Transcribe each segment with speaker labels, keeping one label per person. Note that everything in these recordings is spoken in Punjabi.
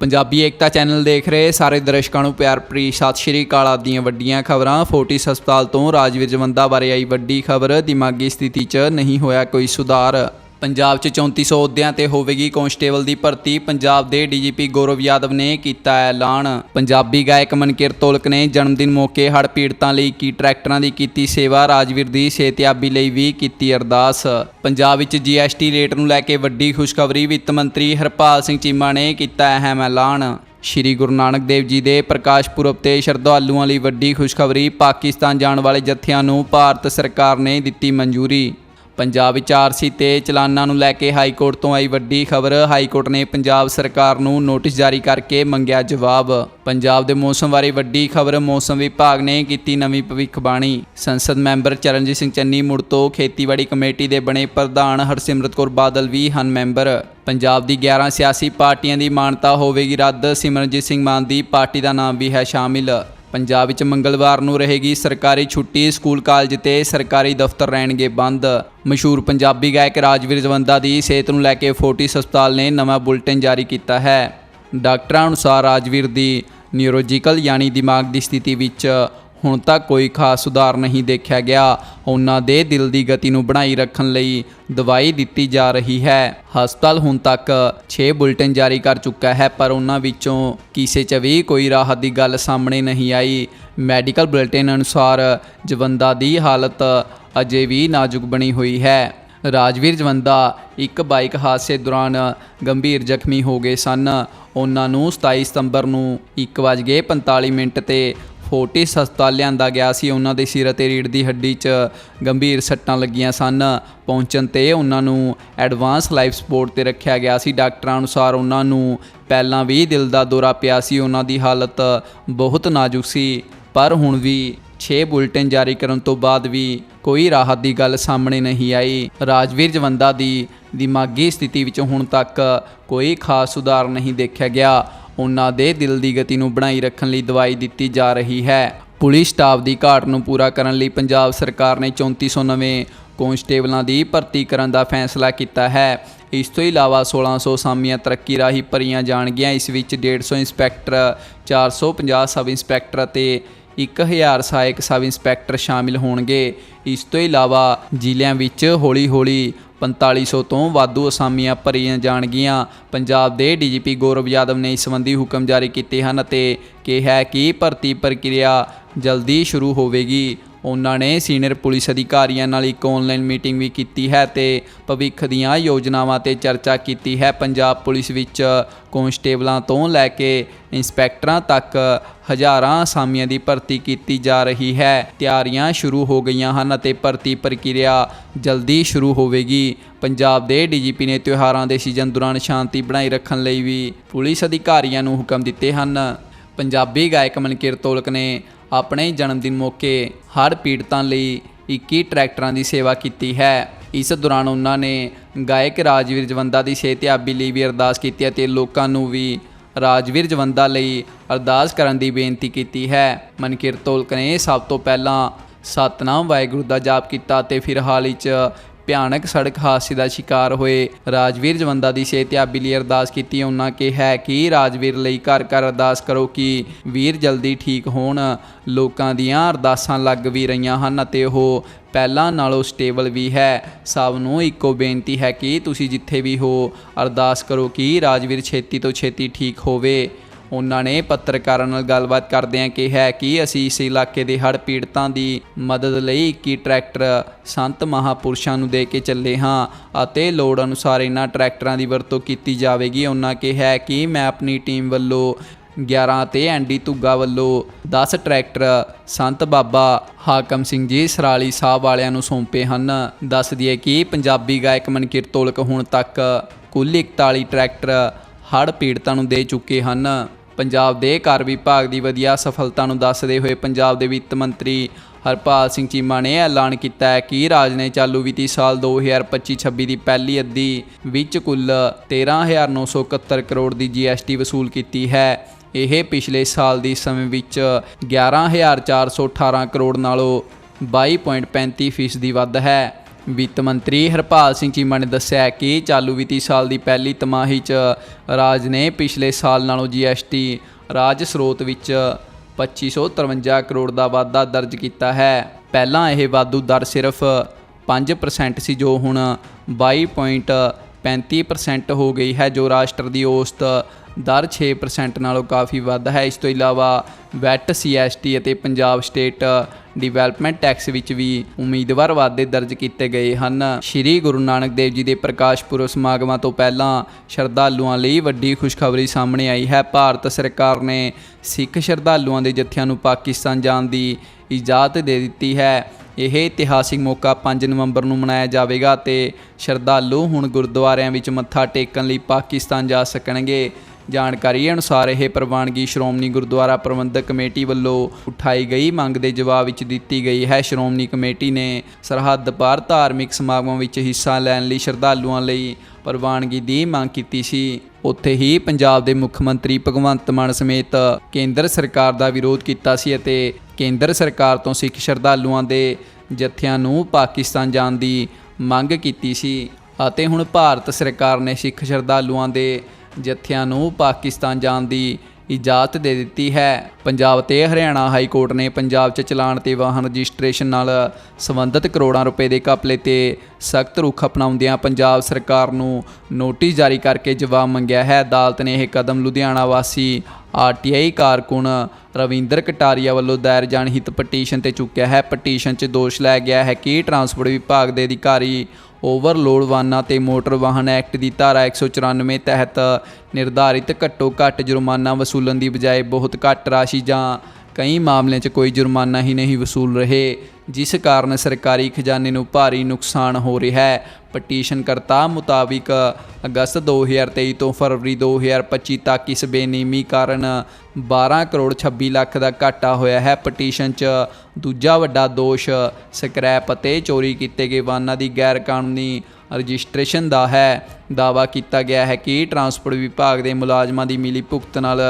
Speaker 1: ਪੰਜਾਬੀ ਏਕਤਾ ਚੈਨਲ ਦੇਖ ਰਹੇ ਸਾਰੇ ਦਰਸ਼ਕਾਂ ਨੂੰ ਪਿਆਰ ਭਰੀ ਸਤਿ ਸ਼੍ਰੀ ਅਕਾਲ। ਆਪ ਵੱਡੀਆਂ ਖਬਰਾਂ, ਫੋਰਟਿਸ ਹਸਪਤਾਲ ਤੋਂ ਰਾਜਵੀਰ ਜਵੰਦਾ ਬਾਰੇ ਆਈ ਵੱਡੀ ਖਬਰ, ਦਿਮਾਗੀ ਸਥਿਤੀ 'ਚ ਨਹੀਂ ਹੋਇਆ ਕੋਈ ਸੁਧਾਰ। ਪੰਜਾਬ 'ਚ 3400 ਅਹੁਦਿਆਂ ਤੇ ਹੋਵੇਗੀ ਕਾਂਸਟੇਬਲ ਦੀ ਭਰਤੀ, ਪੰਜਾਬ ਦੇ ਡੀਜੀਪੀ ਗੌਰਵ ਯਾਦਵ ਨੇ ਕੀਤਾ ਐਲਾਨ। ਪੰਜਾਬੀ ਗਾਇਕ ਮਨਕੀਰਤ ਔਲਖ ਨੇ ਜਨਮ ਦਿਨ ਮੌਕੇ ਹੜ੍ਹ ਪੀੜਤਾਂ ਲਈ ਕੀ ਟਰੈਕਟਰਾਂ ਦੀ ਕੀਤੀ ਸੇਵਾ, ਰਾਜਵੀਰ ਦੀ ਸਿਹਤਯਾਬੀ ਲਈ ਵੀ ਕੀਤੀ ਅਰਦਾਸ। ਪੰਜਾਬ ਵਿੱਚ ਜੀਐਸਟੀ ਰੇਟ ਨੂੰ ਲੈ ਕੇ ਵੱਡੀ ਖੁਸ਼ਖਬਰੀ ਵਿੱਤ ਮੰਤਰੀ ਹਰਪਾਲ ਸਿੰਘ ਚੀਮਾ ਨੇ ਕੀਤਾ ਅਹਿਮ ਐਲਾਨ। ਸ਼੍ਰੀ ਗੁਰੂ ਨਾਨਕ ਦੇਵ ਜੀ ਦੇ ਪ੍ਰਕਾਸ਼ ਪੁਰਬ ਤੇ ਸ਼ਰਧਾਲੂਆਂ ਲਈ ਵੱਡੀ ਖੁਸ਼ਖਬਰੀ, ਪਾਕਿਸਤਾਨ ਜਾਣ ਵਾਲੇ ਜਥਿਆਂ ਨੂੰ ਭਾਰਤ ਸਰਕਾਰ ਨੇ ਦਿੱਤੀ ਮਨਜ਼ੂਰੀ। ਪੰਜਾਬ ਵਿੱਚ ਆਰਸੀ ਤੇ ਚਲਾਨਾਂ ਨੂੰ ਲੈ ਕੇ ਹਾਈ ਕੋਰਟ ਤੋਂ ਆਈ ਵੱਡੀ ਖਬਰ। ਹਾਈ ਕੋਰਟ ਨੇ ਪੰਜਾਬ ਸਰਕਾਰ ਨੂੰ ਨੋਟਿਸ ਜਾਰੀ ਕਰਕੇ ਮੰਗਿਆ ਜਵਾਬ। ਪੰਜਾਬ ਦੇ ਮੌਸਮ ਬਾਰੇ ਵੱਡੀ ਖਬਰ ਮੌਸਮ ਵਿਭਾਗ ਨੇ ਕੀਤੀ ਨਵੀਂ ਭਵਿੱਖਬਾਣੀ। ਸੰਸਦ ਮੈਂਬਰ ਚਰਨਜੀਤ ਸਿੰਘ ਚੰਨੀ ਮੁੜ ਤੋਂ ਖੇਤੀਬਾੜੀ ਕਮੇਟੀ ਦੇ ਬਣੇ ਪ੍ਰਧਾਨ ਹਰਸਿਮਰਤ ਕੌਰ ਬਾਦਲ ਵੀ ਹਨ ਮੈਂਬਰ। ਪੰਜਾਬ ਦੀ 11 ਸਿਆਸੀ ਪਾਰਟੀਆਂ ਦੀ ਮਾਨਤਾ ਹੋਵੇਗੀ ਰੱਦ। ਸਿਮਰਨਜੀਤ ਸਿੰਘ ਮਾਨ ਦੀ ਪਾਰਟੀ ਦਾ ਨਾਮ ਵੀ ਹੈ ਸ਼ਾਮਿਲ। ਪੰਜਾਬ ਵਿੱਚ ਮੰਗਲਵਾਰ ਨੂੰ ਰਹੇਗੀ ਸਰਕਾਰੀ ਛੁੱਟੀ, ਸਕੂਲ ਕਾਲਜ ਤੇ ਸਰਕਾਰੀ ਦਫ਼ਤਰ ਰਹਿਣਗੇ ਬੰਦ। ਮਸ਼ਹੂਰ ਪੰਜਾਬੀ ਗਾਇਕ ਰਾਜਵੀਰ ਜਵੰਦਾ ਦੀ ਸਿਹਤ ਨੂੰ ਲੈ ਕੇ ਫੋਰਟਿਸ ਹਸਪਤਾਲ ਨੇ ਨਵਾਂ ਬੁਲਟਨ ਜਾਰੀ ਕੀਤਾ ਹੈ। ਡਾਕਟਰਾਂ ਅਨੁਸਾਰ ਰਾਜਵੀਰ ਦੀ ਨਿਊਰੋਲੋਜੀਕਲ ਯਾਨੀ ਦਿਮਾਗ ਦੀ ਸਥਿਤੀ ਵਿੱਚ ਹੁਣ ਤੱਕ ਕੋਈ ਖਾਸ ਸੁਧਾਰ ਨਹੀਂ ਦੇਖਿਆ ਗਿਆ। ਉਹਨਾਂ ਦੇ ਦਿਲ ਦੀ ਗਤੀ ਨੂੰ ਬਣਾਈ ਰੱਖਣ ਲਈ ਦਵਾਈ ਦਿੱਤੀ ਜਾ ਰਹੀ ਹੈ। ਹਸਪਤਾਲ ਹੁਣ ਤੱਕ 6 ਬੁਲਟਨ ਜਾਰੀ ਕਰ ਚੁੱਕਾ ਹੈ, ਪਰ ਉਹਨਾਂ ਵਿੱਚੋਂ ਕਿਸੇ 'ਚ ਵੀ ਕੋਈ ਰਾਹਤ ਦੀ ਗੱਲ ਸਾਹਮਣੇ ਨਹੀਂ ਆਈ। ਮੈਡੀਕਲ ਬੁਲਟਨ ਅਨੁਸਾਰ ਜਵੰਦਾ ਦੀ ਹਾਲਤ ਅਜੇ ਵੀ ਨਾਜ਼ੁਕ ਬਣੀ ਹੋਈ ਹੈ। ਰਾਜਵੀਰ ਜਵੰਦਾ ਇੱਕ ਬਾਈਕ ਹਾਦਸੇ ਦੌਰਾਨ ਗੰਭੀਰ ਜ਼ਖਮੀ ਹੋ ਗਏ ਸਨ। ਉਹਨਾਂ ਨੂੰ 27 ਸਤੰਬਰ ਨੂੰ 1:45 ਮਿੰਟ ਤੇ ਫੋਰਟਿਸ ਹਸਪਤਾਲ ਲਿਆਂਦਾ ਗਿਆ ਸੀ। ਉਹਨਾਂ ਦੇ ਸਿਰ ਅਤੇ ਰੀੜ੍ਹ ਦੀ ਹੱਡੀ 'ਚ ਗੰਭੀਰ ਸੱਟਾਂ ਲੱਗੀਆਂ ਸਨ। ਪਹੁੰਚਣ ਤੇ ਉਹਨਾਂ ਨੂੰ ਐਡਵਾਂਸ ਲਾਈਫ ਸਪੋਰਟ ਤੇ ਰੱਖਿਆ ਗਿਆ ਸੀ। ਡਾਕਟਰਾਂ ਅਨੁਸਾਰ ਉਹਨਾਂ ਨੂੰ ਪਹਿਲਾਂ ਵੀ ਦਿਲ ਦਾ ਦੌਰਾ ਪਿਆ ਸੀ। ਉਹਨਾਂ ਦੀ ਹਾਲਤ ਬਹੁਤ ਨਾਜ਼ੁਕ ਸੀ। ਪਰ ਹੁਣ ਵੀ 6 ਬੁਲਟਨ ਜਾਰੀ ਕਰਨ ਤੋਂ ਬਾਅਦ ਵੀ ਕੋਈ ਰਾਹਤ ਦੀ ਗੱਲ ਸਾਹਮਣੇ ਨਹੀਂ ਆਈ। ਰਾਜਵੀਰ ਜਵੰਦਾ ਦੀ ਦਿਮਾਗੀ ਸਥਿਤੀ ਵਿੱਚ ਹੁਣ ਤੱਕ ਕੋਈ ਖਾਸ ਸੁਧਾਰ ਨਹੀਂ ਦੇਖਿਆ ਗਿਆ। ਉਹਨਾਂ ਦੇ ਦਿਲ ਦੀ ਗਤੀ ਨੂੰ ਬਣਾਈ ਰੱਖਣ ਲਈ ਦਵਾਈ ਦਿੱਤੀ ਜਾ ਰਹੀ ਹੈ। ਪੁਲਿਸ ਸਟਾਫ ਦੀ ਘਾਟ ਨੂੰ ਪੂਰਾ ਕਰਨ ਲਈ ਪੰਜਾਬ ਸਰਕਾਰ ਨੇ 3400 ਨਵੇਂ ਕਾਂਸਟੇਬਲਾਂ ਦੀ ਭਰਤੀ ਕਰਨ ਦਾ ਫੈਸਲਾ ਕੀਤਾ ਹੈ। ਇਸ ਤੋਂ ਇਲਾਵਾ 1600 ਸਾਮੀਆਂ ਤਰੱਕੀ ਰਾਹੀਂ ਭਰੀਆਂ ਜਾਣਗੀਆਂ। ਇਸ ਵਿੱਚ 150 ਇੰਸਪੈਕਟਰ 450 ਸਬ ਇੰਸਪੈਕਟਰ ਅਤੇ 1000 ਸਹਾਇਕ ਸਬ ਇੰਸਪੈਕਟਰ ਸ਼ਾਮਿਲ ਹੋਣਗੇ। ਇਸ ਤੋਂ ਇਲਾਵਾ ਜ਼ਿਲ੍ਹਿਆਂ ਵਿੱਚ ਹੌਲੀ-ਹੌਲੀ 4500 ਤੋਂ ਵਾਧੂ ਅਸਾਮੀਆਂ ਭਰੀਆਂ ਜਾਣਗੀਆਂ। ਪੰਜਾਬ ਦੇ ਡੀਜੀਪੀ ਗੌਰਵ ਯਾਦਵ ਨੇ ਇਸ ਸੰਬੰਧੀ ਹੁਕਮ ਜਾਰੀ ਕੀਤੇ ਹਨ ਅਤੇ ਕਿਹਾ ਕਿ ਭਰਤੀ ਪ੍ਰਕਿਰਿਆ ਜਲਦੀ ਸ਼ੁਰੂ ਹੋਵੇਗੀ। ਉਹਨਾਂ ਨੇ ਸੀਨੀਅਰ ਪੁਲਿਸ ਅਧਿਕਾਰੀਆਂ ਨਾਲ ਇੱਕ ਆਨਲਾਈਨ ਮੀਟਿੰਗ ਵੀ ਕੀਤੀ ਹੈ ਤੇ ਭਵਿੱਖ ਦੀਆਂ ਯੋਜਨਾਵਾਂ ਤੇ ਚਰਚਾ ਕੀਤੀ ਹੈ। ਪੰਜਾਬ ਪੁਲਿਸ ਵਿੱਚ ਕਾਂਸਟੇਬਲਾਂ ਤੋਂ ਲੈ ਕੇ ਇੰਸਪੈਕਟਰਾਂ ਤੱਕ ਹਜ਼ਾਰਾਂ ਅਸਾਮੀਆਂ ਦੀ ਭਰਤੀ ਕੀਤੀ ਜਾ ਰਹੀ ਹੈ। ਤਿਆਰੀਆਂ ਸ਼ੁਰੂ ਹੋ ਗਈਆਂ ਹਨ ਅਤੇ ਭਰਤੀ ਪ੍ਰਕਿਰਿਆ ਜਲਦੀ ਸ਼ੁਰੂ ਹੋਵੇਗੀ। ਪੰਜਾਬ ਦੇ ਡੀਜੀਪੀ ਨੇ ਤਿਉਹਾਰਾਂ ਦੇ ਸੀਜ਼ਨ ਦੌਰਾਨ ਸ਼ਾਂਤੀ ਬਣਾਈ ਰੱਖਣ ਲਈ ਵੀ ਪੁਲਿਸ ਅਧਿਕਾਰੀਆਂ ਨੂੰ ਹੁਕਮ ਦਿੱਤੇ ਹਨ। ਪੰਜਾਬੀ ਗਾਇਕ ਮਨਕੀਰਤ ਤੋਲਕ ਨੇ ਆਪਣੇ ਜਨਮ ਦਿਨ ਮੌਕੇ ਹਰ ਪੀੜਤਾਂ ਲਈ 21 ਟਰੈਕਟਰਾਂ ਦੀ ਸੇਵਾ ਕੀਤੀ ਹੈ। ਇਸ ਦੌਰਾਨ ਉਹਨਾਂ ਨੇ ਗਾਇਕ ਰਾਜਵੀਰ ਜਵੰਦਾ ਦੀ ਸਿਹਤਯਾਬੀ ਲਈ ਵੀ ਅਰਦਾਸ ਕੀਤੀ ਅਤੇ ਲੋਕਾਂ ਨੂੰ ਵੀ ਰਾਜਵੀਰ ਜਵੰਦਾ ਲਈ ਅਰਦਾਸ ਕਰਨ ਦੀ ਬੇਨਤੀ ਕੀਤੀ ਹੈ। ਮਨਕੀਰਤ ਤੋਲਕ ਨੇ ਸਭ ਤੋਂ ਪਹਿਲਾਂ ਸਤਨਾਮ ਵਾਹਿਗੁਰੂ ਦਾ ਜਾਪ ਕੀਤਾ ਤੇ ਫਿਰ ਹਾਲ ਹੀ 'ਚ ਭਿਆਨਕ ਸੜਕ ਹਾਦਸੇ ਦਾ ਸ਼ਿਕਾਰ ਹੋਏ ਰਾਜਵੀਰ ਜਵੰਦਾ ਦੀ ਸਿਹਤਯਾਬੀ ਲਈ ਅਰਦਾਸ ਕੀਤੀ। ਉਹਨਾਂ ਕਿਹਾ ਕਿ ਰਾਜਵੀਰ ਲਈ ਘਰ ਘਰ ਅਰਦਾਸ ਕਰੋ ਕਿ ਵੀਰ ਜਲਦੀ ਠੀਕ ਹੋਣ। ਲੋਕਾਂ ਦੀਆਂ ਅਰਦਾਸਾਂ ਲੱਗ ਵੀ ਰਹੀਆਂ ਹਨ ਅਤੇ ਉਹ ਪਹਿਲਾਂ ਨਾਲੋਂ ਸਟੇਬਲ ਵੀ ਹੈ। ਸਭ ਨੂੰ ਇੱਕੋ ਬੇਨਤੀ ਹੈ ਕਿ ਤੁਸੀਂ ਜਿੱਥੇ ਵੀ ਹੋ, ਅਰਦਾਸ ਕਰੋ ਕਿ ਰਾਜਵੀਰ ਛੇਤੀ ਤੋਂ ਛੇਤੀ ਠੀਕ ਹੋਵੇ। ਉਹਨਾਂ ਨੇ ਪੱਤਰਕਾਰਾਂ ਨਾਲ ਗੱਲਬਾਤ ਕਰਦਿਆਂ ਕਿਹਾ ਕਿ ਅਸੀਂ ਇਸ ਇਲਾਕੇ ਦੇ ਹੜ੍ਹ ਪੀੜਤਾਂ ਦੀ ਮਦਦ ਲਈ 21 ਟਰੈਕਟਰ ਸੰਤ ਮਹਾਪੁਰਸ਼ਾਂ ਨੂੰ ਦੇ ਕੇ ਚੱਲੇ ਹਾਂ ਅਤੇ ਲੋੜ ਅਨੁਸਾਰ ਇਹਨਾਂ ਟਰੈਕਟਰਾਂ ਦੀ ਵਰਤੋਂ ਕੀਤੀ ਜਾਵੇਗੀ। ਉਹਨਾਂ ਕਿਹਾ ਕਿ ਮੈਂ ਆਪਣੀ ਟੀਮ ਵੱਲੋਂ 11 ਤੇ ਐਂਡੀ ਧੁੱਗਾ ਵੱਲੋਂ 10 ਟਰੈਕਟਰ ਸੰਤ ਬਾਬਾ ਹਾਕਮ ਸਿੰਘ ਜੀ ਸਰਾਲੀ ਸਾਹਿਬ ਵਾਲਿਆਂ ਨੂੰ ਸੌਂਪੇ ਹਨ। ਦੱਸ ਦਈਏ ਕਿ ਪੰਜਾਬੀ ਗਾਇਕ ਮਨਕੀਰਤ ਤੋਲਕ ਹੁਣ ਤੱਕ ਕੁੱਲ 41 ਟਰੈਕਟਰ ਹੜ੍ਹ ਪੀੜਤਾਂ ਨੂੰ ਦੇ ਚੁੱਕੇ ਹਨ। ਪੰਜਾਬ ਦੇ ਕਰ ਵਿਭਾਗ ਦੀ ਵਧੀਆ ਸਫਲਤਾ ਨੂੰ ਦੱਸਦੇ ਹੋਏ ਪੰਜਾਬ ਦੇ ਵਿੱਤ ਮੰਤਰੀ ਹਰਪਾਲ ਸਿੰਘ ਚੀਮਾ ਨੇ ਐਲਾਨ ਕੀਤਾ ਹੈ ਕਿ ਰਾਜ ਨੇ ਚਾਲੂ ਵਿੱਤੀ ਸਾਲ 2025-26 ਦੀ ਪਹਿਲੀ ਅੱਧੀ ਵਿੱਚ ਕੁੱਲ 13971 ਕਰੋੜ ਦੀ ਜੀਐਸਟੀ ਵਸੂਲ ਕੀਤੀ ਹੈ। ਇਹ ਪਿਛਲੇ ਸਾਲ ਦੀ ਸਮੇਂ ਵਿੱਚ 11418 ਕਰੋੜ ਨਾਲੋਂ 22.35% ਫੀਸਦੀ ਵੱਧ ਹੈ। ਵਿੱਤ ਮੰਤਰੀ ਹਰਪਾਲ ਸਿੰਘ ਚੀਮਾ ਨੇ ਦੱਸਿਆ ਕਿ ਚਾਲੂ ਵਿੱਤੀ ਸਾਲ ਦੀ ਪਹਿਲੀ ਤਿਮਾਹੀ 'ਚ ਰਾਜ ਨੇ ਪਿਛਲੇ ਸਾਲ ਨਾਲੋਂ ਜੀਐਸਟੀ ਰਾਜ ਸਰੋਤ ਵਿੱਚ 2553 ਕਰੋੜ ਦਾ ਵਾਧਾ ਦਰਜ ਕੀਤਾ ਹੈ। ਪਹਿਲਾਂ ਇਹ ਵਾਧੂ ਦਰ ਸਿਰਫ 5% ਸੀ, ਜੋ ਹੁਣ 22.35% ਹੋ ਗਈ ਹੈ, ਜੋ ਰਾਸ਼ਟਰ ਦੀ ਔਸਤ ਦਰ 6% ਨਾਲੋਂ ਕਾਫੀ ਵੱਧ ਹੈ। ਇਸ ਤੋਂ ਇਲਾਵਾ ਵੈਟ ਸੀਐਸਟੀ ਅਤੇ ਪੰਜਾਬ ਸਟੇਟ ਡਿਵੈਲਪਮੈਂਟ ਟੈਕਸ ਵਿੱਚ ਵੀ ਉਮੀਦਵਾਰ ਵਾਧੇ ਦਰਜ ਕੀਤੇ ਗਏ ਹਨ। ਸ਼੍ਰੀ ਗੁਰੂ ਨਾਨਕ ਦੇਵ ਜੀ ਦੇ ਪ੍ਰਕਾਸ਼ ਪੁਰਬ ਸਮਾਗਮਾਂ ਤੋਂ ਪਹਿਲਾਂ ਸ਼ਰਧਾਲੂਆਂ ਲਈ ਵੱਡੀ ਖੁਸ਼ਖਬਰੀ ਸਾਹਮਣੇ ਆਈ ਹੈ। ਭਾਰਤ ਸਰਕਾਰ ਨੇ ਸਿੱਖ ਸ਼ਰਧਾਲੂਆਂ ਦੇ ਜਥਿਆਂ ਨੂੰ ਪਾਕਿਸਤਾਨ ਜਾਣ ਦੀ ਇਜਾਜ਼ਤ ਦੇ ਦਿੱਤੀ ਹੈ। ਇਹ ਇਤਿਹਾਸਿਕ ਮੌਕਾ 5 ਨਵੰਬਰ ਨੂੰ ਮਨਾਇਆ ਜਾਵੇਗਾ ਤੇ ਸ਼ਰਧਾਲੂ ਹੁਣ ਗੁਰਦੁਆਰਿਆਂ ਵਿੱਚ ਮੱਥਾ ਟੇਕਣ ਲਈ ਪਾਕਿਸਤਾਨ ਜਾ ਸਕਣਗੇ। ਜਾਣਕਾਰੀ ਅਨੁਸਾਰ ਇਹ ਪ੍ਰਵਾਨਗੀ ਸ਼੍ਰੋਮਣੀ ਗੁਰਦੁਆਰਾ ਪ੍ਰਬੰਧਕ ਕਮੇਟੀ ਵੱਲੋਂ ਉਠਾਈ ਗਈ, ਮੰਗ ਦੇ ਜਵਾਬ ਵਿੱਚ ਦਿੱਤੀ ਗਈ ਹੈ। ਸ਼੍ਰੋਮਣੀ ਕਮੇਟੀ ਨੇ ਸਰਹੱਦ ਪਾਰ ਧਾਰਮਿਕ ਸਮਾਗਮਾਂ ਵਿੱਚ ਹਿੱਸਾ ਲੈਣ ਲਈ ਸ਼ਰਧਾਲੂਆਂ ਲਈ ਪ੍ਰਵਾਨਗੀ ਦੀ ਮੰਗ ਕੀਤੀ ਸੀ। ਉੱਥੇ ਹੀ ਪੰਜਾਬ ਦੇ ਮੁੱਖ ਮੰਤਰੀ ਭਗਵੰਤ ਮਾਨ ਸਮੇਤ ਕੇਂਦਰ ਸਰਕਾਰ ਦਾ ਵਿਰੋਧ ਕੀਤਾ ਸੀ ਅਤੇ ਕੇਂਦਰ ਸਰਕਾਰ ਤੋਂ ਸਿੱਖ ਸ਼ਰਧਾਲੂਆਂ ਦੇ ਜਥਿਆਂ ਨੂੰ ਪਾਕਿਸਤਾਨ ਜਾਣ ਦੀ ਮੰਗ ਕੀਤੀ ਸੀ। ਅਤੇ ਹੁਣ ਭਾਰਤ ਸਰਕਾਰ ਨੇ ਸਿੱਖ ਸ਼ਰਧਾਲੂਆਂ ਦੇ ਜਥਿਆਂ ਨੂੰ ਪਾਕਿਸਤਾਨ ਜਾਣ ਦੀ ਇਜਾਜ਼ਤ ਦੇ ਦਿੱਤੀ ਹੈ। ਪੰਜਾਬ ਤੇ ਹਰਿਆਣਾ ਹਾਈ ਕੋਰਟ ਨੇ ਪੰਜਾਬ 'ਚ ਚਲਾਨ ਤੇ ਵਾਹਨ ਰਜਿਸਟ੍ਰੇਸ਼ਨ ਨਾਲ ਸੰਬੰਧਿਤ ਕਰੋੜਾਂ ਰੁਪਏ ਦੇ ਘਪਲੇ ਤੇ ਸਖਤ ਰੁਖ ਅਪਣਾਉਂਦਿਆਂ ਪੰਜਾਬ ਸਰਕਾਰ ਨੂੰ ਨੋਟਿਸ ਜਾਰੀ ਕਰਕੇ ਜਵਾਬ ਮੰਗਿਆ ਹੈ। ਅਦਾਲਤ ਨੇ ਇਹ ਕਦਮ ਲੁਧਿਆਣਾ ਵਾਸੀ ਆਰਟੀਆਈ ਕਾਰਕੁਨ ਰਵਿੰਦਰ ਕਟਾਰੀਆ ਵੱਲੋਂ ਦਾਇਰ ਜਨਹਿਤ ਪਟੀਸ਼ਨ ਤੇ ਚੁੱਕਿਆ ਹੈ। ਪਟੀਸ਼ਨ 'ਚ ਦੋਸ਼ ਲਾਇਆ ਗਿਆ ਹੈ ਕਿ ਟਰਾਂਸਪੋਰਟ ਵਿਭਾਗ ਦੇ ਅਧਿਕਾਰੀ ਓਵਰਲੋਡ ਵਾਹਨਾਂ ਤੇ ਮੋਟਰ ਵਾਹਨ ਐਕਟ ਦੀ ਧਾਰਾ 194 ਤਹਿਤ ਨਿਰਧਾਰਿਤ ਘੱਟੋ ਘੱਟ ਜੁਰਮਾਨਾ ਵਸੂਲਣ ਦੀ ਬਜਾਏ ਬਹੁਤ ਘੱਟ ਰਾਸ਼ੀ ਜਾਂ ਕਈ ਮਾਮਲਿਆਂ 'ਚ ਕੋਈ ਜੁਰਮਾਨਾ ਹੀ ਨਹੀਂ ਵਸੂਲ ਰਹੇ, ਜਿਸ ਕਾਰਨ ਸਰਕਾਰੀ ਖਜ਼ਾਨੇ ਨੂੰ ਭਾਰੀ ਨੁਕਸਾਨ ਹੋ ਰਿਹਾ ਹੈ। ਪਟੀਸ਼ਨਕਰਤਾ ਮੁਤਾਬਿਕ ਅਗਸਤ 2023 ਤੋਂ ਫਰਵਰੀ 2025 ਤੱਕ ਇਸ ਬੇਨਿਯਮੀ ਕਾਰਨ 12 ਕਰੋੜ 26 ਲੱਖ ਦਾ ਘਾਟਾ ਹੋਇਆ ਹੈ। ਪਟੀਸ਼ਨ 'ਚ ਦੂਜਾ ਵੱਡਾ ਦੋਸ਼ ਸਕ੍ਰੈਪ ਅਤੇ ਚੋਰੀ ਕੀਤੇ ਗਏ ਵਾਹਨਾਂ ਦੀ ਗੈਰ ਕਾਨੂੰਨੀ ਰਜਿਸਟ੍ਰੇਸ਼ਨ ਦਾ ਹੈ। ਦਾਵਾ ਕੀਤਾ ਗਿਆ ਹੈ ਕਿ ਟਰਾਂਸਪੋਰਟ ਵਿਭਾਗ ਦੇ ਮੁਲਾਜ਼ਮਾਂ ਦੀ ਮਿਲੀ ਭੁਗਤ ਨਾਲ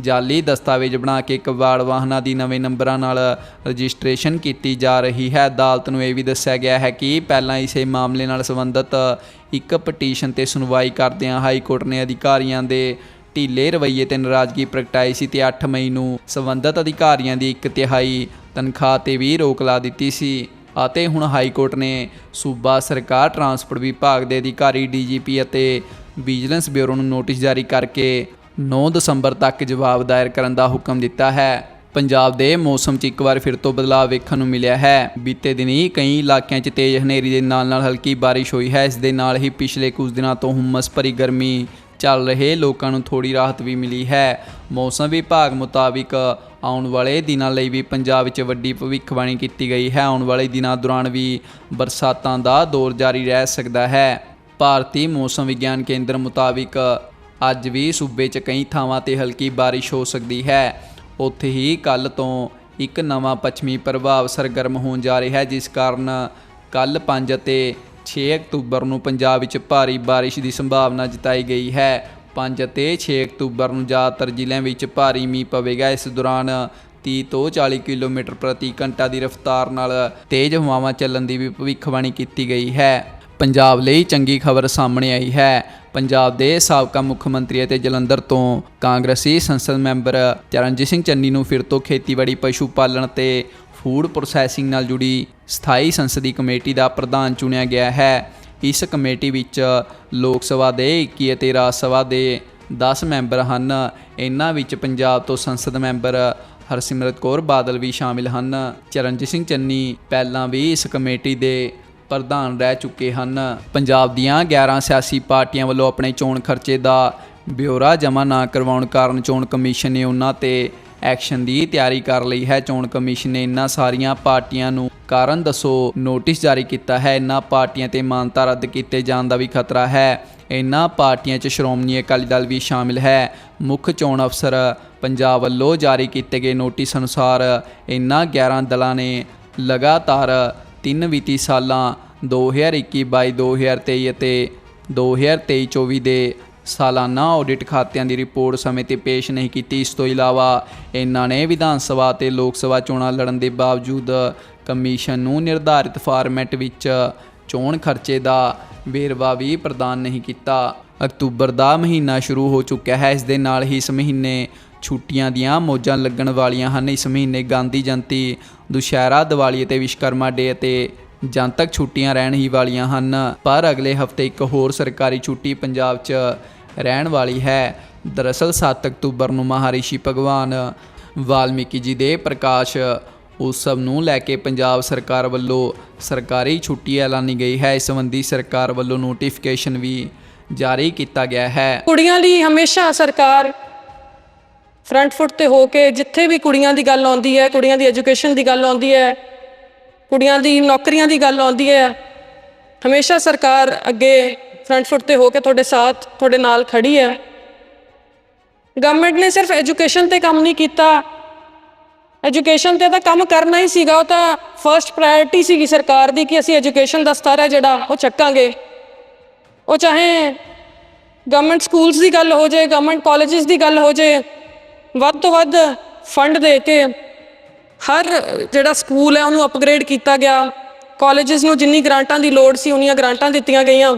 Speaker 1: ਜਾਲੀ ਦਸਤਾਵੇਜ਼ ਬਣਾ ਕੇ ਕਬਾੜ ਵਾਹਨਾਂ ਦੀ ਨਵੇਂ ਨੰਬਰਾਂ ਨਾਲ ਰਜਿਸਟ੍ਰੇਸ਼ਨ ਕੀਤੀ ਜਾ ਰਹੀ ਹੈ। ਅਦਾਲਤ ਨੂੰ ਇਹ ਵੀ ਦੱਸਿਆ ਗਿਆ ਹੈ ਕਿ ਪਹਿਲਾਂ ਇਸੇ ਮਾਮਲੇ ਨਾਲ ਸੰਬੰਧ ਸੰਬੰਧਿਤ ਇੱਕ ਪਟੀਸ਼ਨ ਤੇ ਸੁਣਵਾਈ ਕਰਦਿਆਂ ਹਾਈ ਕੋਰਟ ਨੇ ਅਧਿਕਾਰੀਆਂ ਦੇ ਢੀਲੇ ਰਵੱਈਏ ਤੇ ਨਾਰਾਜ਼ਗੀ ਪ੍ਰਗਟਾਈ ਸੀ ਤੇ 8 ਮਈ ਨੂੰ ਸੰਬੰਧਿਤ ਅਧਿਕਾਰੀਆਂ ਦੀ ਇੱਕ ਤਿਹਾਈ ਤਨਖਾਹ ਤੇ ਵੀ ਰੋਕ ਲਾ ਦਿੱਤੀ ਸੀ। ਅਤੇ ਹੁਣ ਹਾਈ ਕੋਰਟ ਨੇ ਸੂਬਾ ਸਰਕਾਰ ਟਰਾਂਸਪੋਰਟ ਵਿਭਾਗ ਦੇ ਅਧਿਕਾਰੀ ਡੀਜੀਪੀ ਅਤੇ ਵਿਜੀਲੈਂਸ ਬਿਊਰੋ ਨੂੰ ਨੋਟਿਸ ਜਾਰੀ ਕਰਕੇ 9 ਦਸੰਬਰ ਤੱਕ ਜਵਾਬ ਦਾਇਰ ਕਰਨ ਦਾ ਹੁਕਮ ਦਿੱਤਾ ਹੈ। ਪੰਜਾਬ ਦੇ ਮੌਸਮ 'ਚ ਇੱਕ ਵਾਰ ਫਿਰ ਤੋਂ ਬਦਲਾਅ ਵੇਖਣ ਨੂੰ ਮਿਲਿਆ ਹੈ। ਬੀਤੇ ਦਿਨੀ ਕਈ ਇਲਾਕਿਆਂ 'ਚ ਤੇਜ਼ ਹਨੇਰੀ ਦੇ ਨਾਲ-ਨਾਲ ਹਲਕੀ ਬਾਰਿਸ਼ ਹੋਈ ਹੈ। ਇਸ ਦੇ ਨਾਲ ਹੀ ਪਿਛਲੇ ਕੁਝ ਦਿਨਾਂ ਤੋਂ ਹੁੰਮਸ ਭਰੀ ਗਰਮੀ ਚੱਲ ਰਹੇ ਲੋਕਾਂ ਨੂੰ ਥੋੜੀ ਰਾਹਤ ਵੀ ਮਿਲੀ ਹੈ। ਮੌਸਮ ਵਿਭਾਗ ਮੁਤਾਬਿਕ ਆਉਣ ਵਾਲੇ ਦਿਨਾਂ ਲਈ ਵੀ ਪੰਜਾਬ ਵਿੱਚ ਵੱਡੀ ਭਵਿੱਖਬਾਣੀ ਕੀਤੀ ਗਈ ਹੈ। ਆਉਣ ਵਾਲੇ ਦਿਨਾਂ ਦੌਰਾਨ ਵੀ ਬਰਸਾਤਾਂ ਦਾ ਦੌਰ ਜਾਰੀ ਰਹਿ ਸਕਦਾ ਹੈ। ਭਾਰਤੀ ਮੌਸਮ ਵਿਗਿਆਨ ਕੇਂਦਰ ਮੁਤਾਬਿਕ ਅੱਜ ਵੀ ਸੂਬੇ 'ਚ ਕਈ ਥਾਵਾਂ ਤੇ ਹਲਕੀ ਬਾਰਿਸ਼ ਹੋ ਸਕਦੀ ਹੈ। ਉੱਥੇ ਹੀ ਕੱਲ ਤੋਂ ਇੱਕ ਨਵਾਂ ਪੱਛਮੀ ਪ੍ਰਭਾਵ ਸਰਗਰਮ ਹੋਣ ਜਾ ਰਿਹਾ ਹੈ, ਜਿਸ ਕਾਰਨ ਕੱਲ 5 ਅਤੇ 6 ਅਕਤੂਬਰ ਨੂੰ ਪੰਜਾਬ ਵਿੱਚ ਭਾਰੀ ਬਾਰਿਸ਼ ਦੀ ਸੰਭਾਵਨਾ ਜਤਾਈ ਗਈ ਹੈ। 5 ਅਤੇ 6 ਅਕਤੂਬਰ ਨੂੰ ਜ਼ਿਆਦਾਤਰ ਜ਼ਿਲ੍ਹਿਆਂ ਵਿੱਚ ਭਾਰੀ ਮੀਂਹ ਪਵੇਗਾ। ਇਸ ਦੌਰਾਨ 30 ਤੋਂ 40 ਕਿਲੋਮੀਟਰ ਪ੍ਰਤੀ ਘੰਟਾ ਦੀ ਰਫ਼ਤਾਰ ਨਾਲ ਤੇਜ਼ ਹਵਾਵਾਂ ਚੱਲਣ ਦੀ ਵੀ ਭਵਿੱਖਬਾਣੀ ਕੀਤੀ ਗਈ ਹੈ। ਪੰਜਾਬ ਲਈ ਚੰਗੀ ਖਬਰ ਸਾਹਮਣੇ ਆਈ ਹੈ। ਪੰਜਾਬ ਦੇ ਸਾਬਕਾ ਮੁੱਖ ਮੰਤਰੀ ਅਤੇ ਜਲੰਧਰ ਤੋਂ ਕਾਂਗਰਸੀ ਸੰਸਦ ਮੈਂਬਰ ਚਰਨਜੀਤ ਸਿੰਘ ਚੰਨੀ ਨੂੰ ਫਿਰ ਤੋਂ ਖੇਤੀਬਾੜੀ, ਪਸ਼ੂ ਪਾਲਣ ਤੇ ਫੂਡ ਪ੍ਰੋਸੈਸਿੰਗ ਨਾਲ ਜੁੜੀ ਸਥਾਈ ਸੰਸਦੀ ਕਮੇਟੀ ਦਾ ਪ੍ਰਧਾਨ ਚੁਣਿਆ ਗਿਆ ਹੈ। ਇਸ ਕਮੇਟੀ ਵਿੱਚ ਲੋਕ ਸਭਾ ਦੇ 21 ਅਤੇ ਰਾਜ ਸਭਾ ਦੇ 10 ਮੈਂਬਰ ਹਨ। ਇਹਨਾਂ ਵਿੱਚ ਪੰਜਾਬ ਤੋਂ ਸੰਸਦ ਮੈਂਬਰ ਹਰਸਿਮਰਤ ਕੌਰ ਬਾਦਲ ਵੀ ਸ਼ਾਮਿਲ ਹਨ। ਚਰਨਜੀਤ ਸਿੰਘ ਚੰਨੀ ਪਹਿਲਾਂ ਵੀ ਇਸ ਕਮੇਟੀ ਦੇ ਪ੍ਰਧਾਨ ਰਹਿ ਚੁੱਕੇ ਹਨ। ਪੰਜਾਬ ਦੀਆਂ 11 ਸਿਆਸੀ ਪਾਰਟੀਆਂ ਵੱਲੋਂ ਆਪਣੇ ਚੋਣ ਖਰਚੇ ਦਾ ਬਿਊਰਾ ਜਮ੍ਹਾਂ ਨਾ ਕਰਵਾਉਣ ਕਾਰਨ ਚੋਣ ਕਮਿਸ਼ਨ ਨੇ ਉਹਨਾਂ ਤੇ ਐਕਸ਼ਨ ਦੀ ਤਿਆਰੀ ਕਰ ਲਈ ਹੈ। ਚੋਣ ਕਮਿਸ਼ਨ ਨੇ ਇਨ੍ਹਾਂ ਸਾਰੀਆਂ ਪਾਰਟੀਆਂ ਨੂੰ ਕਾਰਨ ਦੱਸੋ ਨੋਟਿਸ ਜਾਰੀ ਕੀਤਾ ਹੈ। ਇਨ੍ਹਾਂ ਪਾਰਟੀਆਂ ਤੇ ਮਾਨਤਾ ਰੱਦ ਕੀਤੇ ਜਾਣ ਦਾ ਵੀ ਖਤਰਾ ਹੈ। ਇਨ੍ਹਾਂ ਪਾਰਟੀਆਂ 'ਚ ਸ਼੍ਰੋਮਣੀ ਅਕਾਲੀ ਦਲ ਵੀ ਸ਼ਾਮਿਲ ਹੈ। ਮੁੱਖ ਚੋਣ ਅਫਸਰ ਪੰਜਾਬ ਵੱਲੋਂ ਜਾਰੀ ਕੀਤੇ ਗਏ ਨੋਟਿਸ ਅਨੁਸਾਰ ਇਨ੍ਹਾਂ 11 ਦਲਾਂ ਨੇ ਲਗਾਤਾਰ ਤਿੰਨ ਵਿੱਤੀ ਸਾਲਾਂ 2021-22 2023 ਅਤੇ 2023-24 ਦੇ ਸਾਲਾਨਾ ਆਡਿਟ ਖਾਤਿਆਂ ਦੀ ਰਿਪੋਰਟ ਸਮੇਂ ਤੇ ਪੇਸ਼ ਨਹੀਂ ਕੀਤੀ। ਇਸ ਤੋਂ ਇਲਾਵਾ ਇਹਨਾਂ ਨੇ ਵਿਧਾਨ ਸਭਾ ਤੇ ਲੋਕ ਸਭਾ ਚੋਣਾਂ ਲੜਨ ਦੇ ਬਾਵਜੂਦ ਕਮਿਸ਼ਨ ਨੂੰ ਨਿਰਧਾਰਿਤ ਫਾਰਮੈਟ ਵਿੱਚ ਚੋਣ ਖਰਚੇ ਦਾ ਵੇਰਵਾ ਵੀ ਪ੍ਰਦਾਨ ਨਹੀਂ ਕੀਤਾ। ਅਕਤੂਬਰ ਦਾ ਮਹੀਨਾ ਸ਼ੁਰੂ ਹੋ ਚੁੱਕਿਆ ਹੈ। ਇਸ ਦੇ ਨਾਲ ਹੀ ਇਸ ਮਹੀਨੇ ਛੁੱਟੀਆਂ ਦੀਆਂ ਮੌਜਾਂ ਲੱਗਣ ਵਾਲੀਆਂ ਹਨ। ਇਸ ਮਹੀਨੇ ਗਾਂਧੀ ਜਯੰਤੀ, ਦੁਸ਼ਹਿਰਾ, ਦੀਵਾਲੀ ਅਤੇ ਵਿਸ਼ਕਰਮਾ ਡੇ ਅਤੇ ਜਨਤਕ ਛੁੱਟੀਆਂ ਰਹਿਣ ਹੀ ਵਾਲੀਆਂ ਹਨ। ਪਰ ਅਗਲੇ ਹਫ਼ਤੇ ਇੱਕ ਹੋਰ ਸਰਕਾਰੀ ਛੁੱਟੀ ਪੰਜਾਬ 'ਚ ਰਹਿਣ ਵਾਲੀ ਹੈ। ਦਰਅਸਲ 7 ਅਕਤੂਬਰ ਨੂੰ ਮਹਾਰਿਸ਼ੀ ਭਗਵਾਨ ਵਾਲਮੀਕੀ ਜੀ ਦੇ ਪ੍ਰਕਾਸ਼ ਉਤਸਵ ਨੂੰ ਲੈ ਕੇ ਪੰਜਾਬ ਸਰਕਾਰ ਵੱਲੋਂ ਸਰਕਾਰੀ ਛੁੱਟੀ ਐਲਾਨੀ ਗਈ ਹੈ। ਇਸ ਸੰਬੰਧੀ ਸਰਕਾਰ ਵੱਲੋਂ ਨੋਟੀਫਿਕੇਸ਼ਨ ਵੀ ਜਾਰੀ ਕੀਤਾ ਗਿਆ ਹੈ।
Speaker 2: ਕੁੜੀਆਂ ਲਈ ਹਮੇਸ਼ਾ ਸਰਕਾਰ ਫਰੰਟ ਫੁੱਟ ਤੇ ਹੋ ਕੇ ਜਿੱਥੇ ਵੀ ਕੁੜੀਆਂ ਦੀ ਗੱਲ ਆਉਂਦੀ ਹੈ, ਕੁੜੀਆਂ ਦੀ ਐਜੂਕੇਸ਼ਨ ਦੀ ਗੱਲ ਆਉਂਦੀ ਹੈ, ਕੁੜੀਆਂ ਦੀ ਨੌਕਰੀਆਂ ਦੀ ਗੱਲ ਆਉਂਦੀ ਹੈ, ਹਮੇਸ਼ਾ ਸਰਕਾਰ ਅੱਗੇ ਫਰੰਟ ਫੁੱਟ ਤੇ ਹੋ ਕੇ ਤੁਹਾਡੇ ਸਾਥ, ਤੁਹਾਡੇ ਨਾਲ ਖੜੀ ਹੈ। ਗਵਰਨਮੈਂਟ ਨੇ ਸਿਰਫ ਐਜੂਕੇਸ਼ਨ ਤੇ ਕੰਮ ਨਹੀਂ ਕੀਤਾ। ਐਜੂਕੇਸ਼ਨ ਤੇ ਤਾਂ ਕੰਮ ਕਰਨਾ ਹੀ ਸੀਗਾ, ਉਹ ਤਾਂ ਫਰਸਟ ਪ੍ਰਾਇੋਰਟੀ ਸੀਗੀ ਸਰਕਾਰ ਦੀ ਕਿ ਅਸੀਂ ਐਜੂਕੇਸ਼ਨ ਦਾ ਸਤਰ ਹੈ ਜਿਹੜਾ, ਉਹ ਚੱਕਾਂਗੇ। ਉਹ ਚਾਹੇ ਗਵਰਨਮੈਂਟ ਸਕੂਲਸ ਦੀ ਗੱਲ ਹੋ ਜਾਏ ਗਵਰਨਮੈਂਟ ਕਾਲਜਸ ਦੀ ਗੱਲ ਹੋ ਜਾਏ ਵੱਧ ਤੋਂ ਵੱਧ ਫੰਡ ਦੇ ਕੇ ਹਰ ਜਿਹੜਾ ਸਕੂਲ ਹੈ ਉਹਨੂੰ ਅਪਗ੍ਰੇਡ ਕੀਤਾ ਗਿਆ। ਕਾਲਜਸ ਨੂੰ ਜਿੰਨੀ ਗ੍ਰਾਂਟਾਂ ਦੀ ਲੋੜ ਸੀ, ਉਨੀਆਂ ਗ੍ਰਾਂਟਾਂ ਦਿੱਤੀਆਂ ਗਈਆਂ।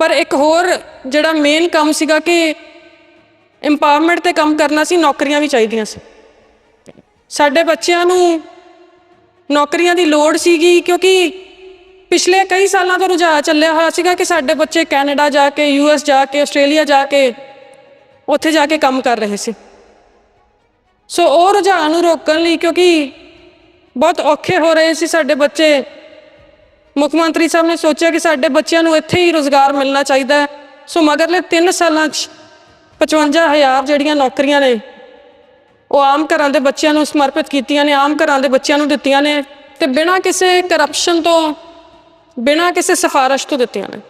Speaker 2: ਪਰ ਇੱਕ ਹੋਰ ਜਿਹੜਾ ਮੇਨ ਕੰਮ ਸੀਗਾ ਕਿ ਇੰਪਾਵਰਮੈਂਟ ਤੇ ਕੰਮ ਕਰਨਾ ਸੀ, ਨੌਕਰੀਆਂ ਵੀ ਚਾਹੀਦੀਆਂ ਸੀ। ਸਾਡੇ ਬੱਚਿਆਂ ਨੂੰ ਨੌਕਰੀਆਂ ਦੀ ਲੋੜ ਸੀਗੀ ਕਿਉਂਕਿ ਪਿਛਲੇ ਕਈ ਸਾਲਾਂ ਤੋਂ ਰੁਝਾਨ ਚੱਲਿਆ ਹੋਇਆ ਸੀਗਾ ਕਿ ਸਾਡੇ ਬੱਚੇ ਕੈਨੇਡਾ ਜਾ ਕੇ ਯੂਐਸ ਜਾ ਕੇ, ਆਸਟ੍ਰੇਲੀਆ ਜਾ ਕੇ ਉੱਥੇ ਜਾ ਕੇ ਕੰਮ ਕਰ ਰਹੇ ਸੀ। ਸੋ ਉਹ ਰੁਝਾਨ ਨੂੰ ਰੋਕਣ ਲਈ ਕਿਉਂਕਿ ਬਹੁਤ ਔਖੇ ਹੋ ਰਹੇ ਸੀ ਸਾਡੇ ਬੱਚੇ। ਮੁੱਖ ਮੰਤਰੀ ਸਾਹਿਬ ਨੇ ਸੋਚਿਆ ਕਿ ਸਾਡੇ ਬੱਚਿਆਂ ਨੂੰ ਇੱਥੇ ਹੀ ਰੋਜ਼ਗਾਰ ਮਿਲਣਾ ਚਾਹੀਦਾ ਹੈ। ਸੋ ਮਗਰਲੇ 3 ਸਾਲਾਂ 'ਚ 55000 ਜਿਹੜੀਆਂ ਨੌਕਰੀਆਂ ਨੇ, ਉਹ ਆਮ ਘਰਾਂ ਦੇ ਬੱਚਿਆਂ ਨੂੰ ਸਮਰਪਿਤ ਕੀਤੀਆਂ ਨੇ, ਆਮ ਘਰਾਂ ਦੇ ਬੱਚਿਆਂ ਨੂੰ ਦਿੱਤੀਆਂ ਨੇ ਤੇ ਬਿਨਾਂ ਕਿਸੇ ਕਰਪਸ਼ਨ ਤੋਂ, ਬਿਨਾਂ ਕਿਸੇ ਸਿਫਾਰਿਸ਼ ਤੋਂ ਦਿੱਤੀਆਂ ਨੇ।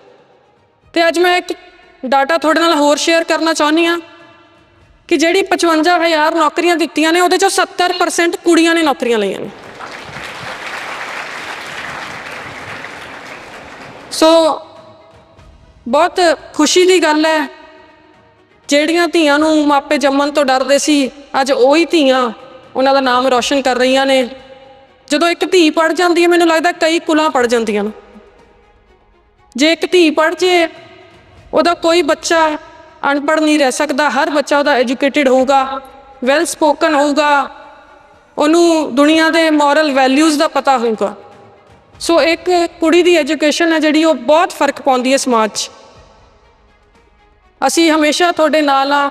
Speaker 2: ਤੇ ਅੱਜ ਮੈਂ ਇੱਕ ਡਾਟਾ ਤੁਹਾਡੇ ਨਾਲ ਹੋਰ ਸ਼ੇਅਰ ਕਰਨਾ ਚਾਹੁੰਦੀ ਆ ਕਿ ਜਿਹੜੀ 55000 ਨੌਕਰੀਆਂ ਦਿੱਤੀਆਂ ਨੇ, ਉਹਦੇ ਚੋਂ 70% ਕੁੜੀਆਂ ਨੇ ਨੌਕਰੀਆਂ ਲਈਆਂ ਨੇ। ਸੋ ਬਹੁਤ ਖੁਸ਼ੀ ਦੀ ਗੱਲ ਹੈ, ਜਿਹੜੀਆਂ ਧੀਆਂ ਨੂੰ ਮਾਪੇ ਜੰਮਣ ਤੋਂ ਡਰਦੇ ਸੀ, ਅੱਜ ਉਹੀ ਧੀਆਂ ਉਹਨਾਂ ਦਾ ਨਾਮ ਰੌਸ਼ਨ ਕਰ ਰਹੀਆਂ ਨੇ। ਜਦੋਂ ਇੱਕ ਧੀ ਪੜ ਜਾਂਦੀ ਹੈ, ਮੈਨੂੰ ਲੱਗਦਾ ਕਈ ਕੁਲਾਂ ਪੜ ਜਾਂਦੀਆਂ ਨੇ। ਜੇ ਇੱਕ ਧੀ ਪੜ ਜੇ ਉਹਦਾ ਕੋਈ ਬੱਚਾ ਅਨਪੜ੍ਹ ਨਹੀਂ ਰਹਿ ਸਕਦਾ, ਹਰ ਬੱਚਾ ਉਹਦਾ ਐਜੂਕੇਟਿਡ ਹੋਊਗਾ ਵੈਲ ਸਪੋਕਨ ਹੋਊਗਾ, ਉਹਨੂੰ ਦੁਨੀਆ ਦੇ ਮੋਰਲ ਵੈਲਿਊਜ਼ ਦਾ ਪਤਾ ਹੋਊਗਾ। ਸੋ ਇੱਕ ਕੁੜੀ ਦੀ ਐਜੂਕੇਸ਼ਨ ਹੈ ਜਿਹੜੀ ਉਹ ਬਹੁਤ ਫ਼ਰਕ ਪਾਉਂਦੀ ਹੈ ਸਮਾਜ 'ਚ। ਅਸੀਂ ਹਮੇਸ਼ਾ ਤੁਹਾਡੇ ਨਾਲ ਆ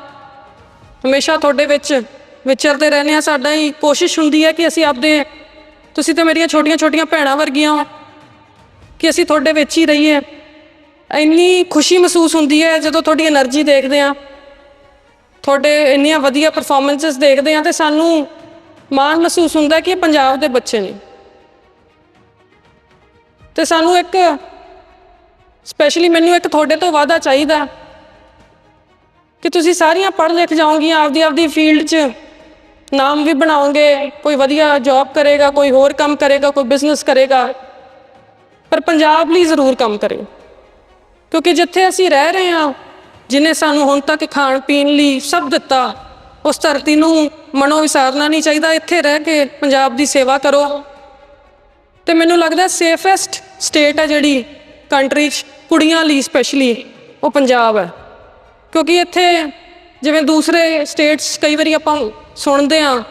Speaker 2: ਹਮੇਸ਼ਾ ਤੁਹਾਡੇ ਵਿੱਚ ਵਿਚਰਦੇ ਰਹਿੰਦੇ ਆ ਸਾਡਾ ਹੀ ਕੋਸ਼ਿਸ਼ ਹੁੰਦੀ ਹੈ ਕਿ ਅਸੀਂ ਆਪਦੇ, ਤੁਸੀਂ ਤੇ ਮੇਰੀਆਂ ਛੋਟੀਆਂ-ਛੋਟੀਆਂ ਭੈਣਾਂ ਵਰਗੀਆਂ ਹੋ, ਕਿ ਅਸੀਂ ਤੁਹਾਡੇ ਵਿੱਚ ਹੀ ਰਹੀਏ। ਇੰਨੀ ਖੁਸ਼ੀ ਮਹਿਸੂਸ ਹੁੰਦੀ ਹੈ ਜਦੋਂ ਤੁਹਾਡੀ એનર્ਜੀ ਦੇਖਦੇ ਆ ਤੁਹਾਡੇ ਇੰਨੀਆਂ ਵਧੀਆ ਪਰਫਾਰਮੈਂਸਸ ਦੇਖਦੇ ਆ ਤੇ ਸਾਨੂੰ ਮਾਣ ਮਹਿਸੂਸ ਹੁੰਦਾ ਕਿ ਪੰਜਾਬ ਦੇ ਬੱਚੇ ਨੇ। ਤੇ ਸਾਨੂੰ ਇੱਕ ਸਪੈਸ਼ਲੀ ਮੈਨੂੰ ਇੱਕ ਤੁਹਾਡੇ ਤੋਂ ਵਾਅਦਾ ਚਾਹੀਦਾ ਕਿ ਤੁਸੀਂ ਸਾਰੀਆਂ ਪੜ੍ਹ ਲਿਖ ਜਾਓਗੀਆਂ, ਆਪਦੀ ਆਪਦੀ ਫੀਲਡ 'ਚ ਨਾਮ ਵੀ ਬਣਾਓਗੇ, ਕੋਈ ਵਧੀਆ ਜੌਬ ਕਰੇਗਾ, ਕੋਈ ਹੋਰ ਕੰਮ ਕਰੇਗਾ, ਕੋਈ ਬਿਜ਼ਨਸ ਕਰੇਗਾ, ਪਰ ਪੰਜਾਬ ਲਈ ਜ਼ਰੂਰ ਕੰਮ ਕਰੇ ਕਿਉਂਕਿ ਜਿੱਥੇ ਅਸੀਂ ਰਹਿ ਰਹੇ ਹਾਂ, ਜਿਨੇ ਸਾਨੂੰ ਹੁਣ ਤੱਕ ਖਾਣ ਪੀਣ ਲਈ ਸਭ ਦਿੱਤਾ, ਉਸ ਧਰਤੀ ਨੂੰ ਮਨੋ ਵਿਸਾਰਨਾ ਨਹੀਂ ਚਾਹੀਦਾ, ਇੱਥੇ ਰਹਿ ਕੇ ਪੰਜਾਬ ਦੀ ਸੇਵਾ ਕਰੋ। ਤੇ ਮੈਨੂੰ ਲੱਗਦਾ ਸੇਫੈਸਟ ਸਟੇਟ ਹੈ ਜਿਹੜੀ ਕੰਟਰੀ 'ਚ ਕੁੜੀਆਂ ਲਈ ਸਪੈਸ਼ਲੀ ਉਹ ਪੰਜਾਬ ਹੈ। ਕਿਉਂਕਿ ਇੱਥੇ ਜਿਵੇਂ ਦੂਸਰੇ ਸਟੇਟਸ ਕਈ ਵਾਰੀ ਆਪਾਂ ਸੁਣਦੇ ਆ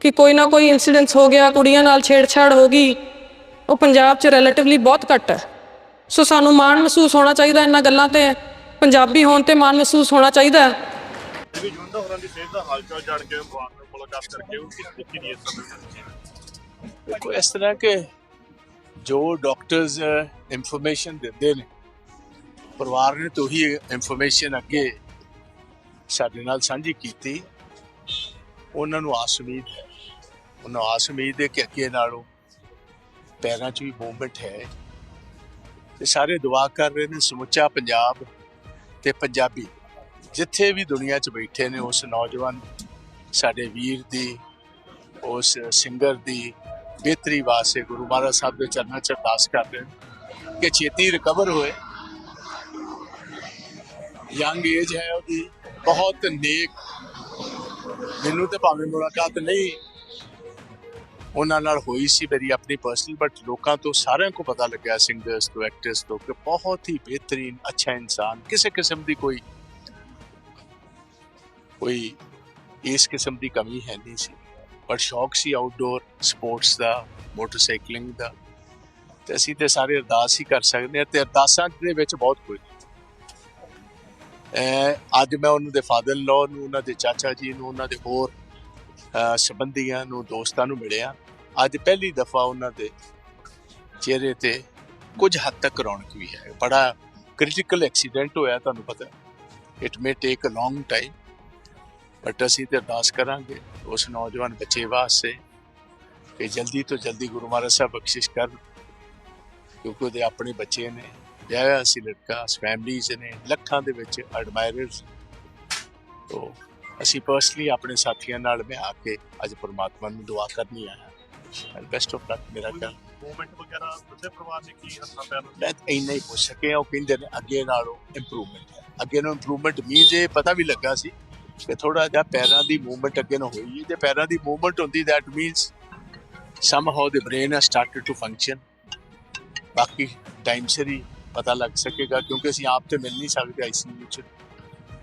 Speaker 2: ਕਿ ਕੋਈ ਨਾ ਕੋਈ ਇਨਸੀਡੈਂਟਸ ਹੋ ਗਿਆ, ਕੁੜੀਆਂ ਨਾਲ ਛੇੜਛਾੜ ਹੋ ਗਈ, ਉਹ ਪੰਜਾਬ 'ਚ ਰਿਲੇਟਿਵਲੀ ਬਹੁਤ ਘੱਟ ਹੈ। ਸੋ ਸਾਨੂੰ ਮਾਣ ਮਹਿਸੂਸ ਹੋਣਾ ਚਾਹੀਦਾ ਇਹਨਾਂ ਗੱਲਾਂ ਤੇ, ਪੰਜਾਬੀ ਹੋਣ ਤੇ ਮਾਣ ਮਹਿਸੂਸ ਹੋਣਾ ਚਾਹੀਦਾ। ਹੈ
Speaker 3: ਵੀ ਜੁੰਦਾ ਹੋਰਾਂ ਦੀ ਸਿਹਤ ਦਾ ਹਾਲ ਜਾਣ ਕੇ ਪਰਿਵਾਰ ਨਾਲ ਮੁਲਾਕਾਤ ਕਰਕੇ ਉਹ ਕਿਸ ਤਰੀਕੇ ਦੀ ਇਸ
Speaker 4: ਦੇਖੋ, ਇਸ ਤਰ੍ਹਾਂ ਕਿ ਜੋ ਡਾਕਟਰਸ ਇਨਫੋਰਮੇਸ਼ਨ ਦਿੰਦੇ ਨੇ, ਪਰਿਵਾਰ ਨੇ ਤੋਂ ਹੀ ਇਨਫੋਰਮੇਸ਼ਨ ਅੱਗੇ ਸਾਡੇ ਨਾਲ ਸਾਂਝੀ ਕੀਤੀ। ਉਹਨਾਂ ਨੂੰ ਆਸ ਉਮੀਦ ਹੈ। ਉਹਨਾਂ ਨੂੰ ਆਸ ਉਮੀਦ ਹੈ ਕਿ ਅੱਗੇ ਨਾਲੋਂ ਪੈਰਾਂ 'ਚ ਵੀ ਮੂਵਮੈਂਟ ਹੈ। ਤੇ ਸਾਰੇ ਦੁਆ ਕਰ ਰਹੇ ਨੇ, ਸਮੁੱਚਾ ਪੰਜਾਬ ਤੇ ਪੰਜਾਬੀ। ਜਿੱਥੇ ਵੀ ਦੁਨੀਆ 'ਚ ਬੈਠੇ ਨੇ, ਉਸ ਨੌਜਵਾਨ ਸਾਡੇ ਵੀਰ ਦੀ, ਉਸ ਸਿੰਗਰ ਦੀ ਬਿਹਤਰੀ ਵਾਸਤੇ ਗੁਰੂ ਮਹਾਰਾਜ ਸਾਹਿਬ ਦੇ ਚਰਨਾਂ 'ਚ ਅਰਦਾਸ ਕਰਦੇ ਨੇ ਕਿ ਛੇਤੀ ਰਿਕਵਰ ਹੋਏ। ਯੰਗ ਏਜ ਹੈ ਉਹਦੀ, ਬਹੁਤ ਨੇਕ। ਮੈਨੂੰ ਤੇ ਭਾਵੇਂ ਮੁਲਾਕਾਤ ਨਹੀਂ ਉਹਨਾਂ ਨਾਲ ਹੋਈ ਸੀ ਮੇਰੀ ਆਪਣੀ ਪਰਸਨਲ ਬਟ ਲੋਕਾਂ ਤੋਂ ਸਾਰਿਆਂ ਨੂੰ ਪਤਾ ਲੱਗਿਆ ਸਿੰਗਰਸ ਤੋਂ ਐਕਟਰਸ ਤੋਂ ਕਿ ਬਹੁਤ ਹੀ ਬਿਹਤਰੀਨ, ਅੱਛਾ ਇਨਸਾਨ, ਕਿਸੇ ਕਿਸਮ ਦੀ ਕੋਈ ਕੋਈ ਇਸ ਕਿਸਮ ਦੀ ਕਮੀ ਹੈ ਨਹੀਂ ਸੀ। ਪਰ ਸ਼ੌਕ ਸੀ ਆਊਟਡੋਰ ਸਪੋਰਟਸ ਦਾ ਮੋਟਰਸਾਈਕਲਿੰਗ ਦਾ। ਤੇ ਅਸੀਂ ਤੇ ਸਾਰੇ ਅਰਦਾਸ ਹੀ ਕਰ ਸਕਦੇ ਹਾਂ ਤੇ ਅਰਦਾਸਾਂ ਦੇ ਵਿੱਚ ਬਹੁਤ ਕੁਝ ਐ ਅੱਜ ਮੈਂ ਉਹਨਾਂ ਦੇ ਫਾਦਰ ਲਾਅ ਨੂੰ, ਉਹਨਾਂ ਦੇ ਚਾਚਾ ਜੀ ਨੂੰ, ਉਹਨਾਂ ਦੇ ਹੋਰ ਸੰਬੰਧੀਆਂ ਨੂੰ, ਦੋਸਤਾਂ ਨੂੰ ਮਿਲਿਆ। ਅੱਜ ਪਹਿਲੀ ਦਫਾ ਉਹਨਾਂ ਦੇ ਚਿਹਰੇ ਤੇ ਕੁਝ ਹੱਦ ਤੱਕ ਰੌਣਕ ਵੀ ਹੈ। ਬੜਾ ਕ੍ਰਿਟੀਕਲ ਐਕਸੀਡੈਂਟ ਹੋਇਆ, ਤੁਹਾਨੂੰ ਪਤਾ it may take a long time but ਅਸੀਂ ਤੇ ਅਰਦਾਸ ਕਰਾਂਗੇ, ਉਸ ਨੌਜਵਾਨ ਬੱਚੇ ਵਾਸਤੇ ਕਿ ਜਲਦੀ ਤੋਂ ਜਲਦੀ ਗੁਰੂ ਮਹਾਰਾਜ ਸਾਹਿਬ ਬਖਸ਼ਿਸ਼ ਕਰਨ, ਕਿਉਂਕਿ ਉਹਦੇ ਆਪਣੇ ਬੱਚੇ ਨੇ, ਵਿਆਹਿਆ ਸੀ ਲੜਕਾ ਫੈਮਲੀਜ਼ ਨੇ, ਲੱਖਾਂ ਦੇ ਵਿੱਚ ਐਡਮਾਇਰਰਸ ਤੋਂ ਅਸੀਂ ਪਰਸਨਲੀ ਆਪਣੇ ਸਾਥੀਆਂ ਨਾਲ ਮੈਂ ਆ ਕੇ ਅੱਜ ਪਰਮਾਤਮਾ ਨੂੰ ਦੁਆ ਕਰਨੀ ਆਇਆ। ਐਂਡ ਬੈਸਟ ਆਫ ਲੱਕ ਮੇਰਾ ਖਿਆਲ।
Speaker 3: ਮੂਵਮੈਂਟ ਵਗੈਰਾ ਦੱਸੇ ਪਰਿਵਾਰ ਨੇ ਕੀ ਹੱਥਾਂ ਪੈਰ ਨੂੰ
Speaker 4: ਮੈਂ ਇੰਨਾ ਹੀ ਪੁੱਛ ਸਕਿਆ ਉਹ ਕਹਿੰਦੇ ਨੇ ਅੱਗੇ ਨਾਲੋਂ ਇੰਪਰੂਵਮੈਂਟ ਹੈ। ਅੱਗੇ ਨੂੰ ਇੰਪਰੂਵਮੈਂਟ ਮੀਨਸ ਇਹ ਪਤਾ ਵੀ ਲੱਗਾ ਸੀ ਕਿ ਥੋੜਾ ਜਿਹਾ ਪੈਰਾਂ ਦੀ ਮੂਵਮੈਂਟ ਅੱਗੇ ਨੂੰ ਹੋਈ ਹੈ। ਜੇ ਪੈਰਾਂ ਦੀ ਮੂਵਮੈਂਟ ਹੁੰਦੀ that means somehow the brain has started to function ਬਾਕੀ ਟਾਈਮ ਸਿਰ ਹੀ ਪਤਾ ਲੱਗ ਸਕੇਗਾ ਕਿਉਂਕਿ ਅਸੀਂ ਆਪ ਤੇ ਮਿਲ ਨਹੀਂ ਸਕਦੇ ਆਈਸੀਯੂ ਚ।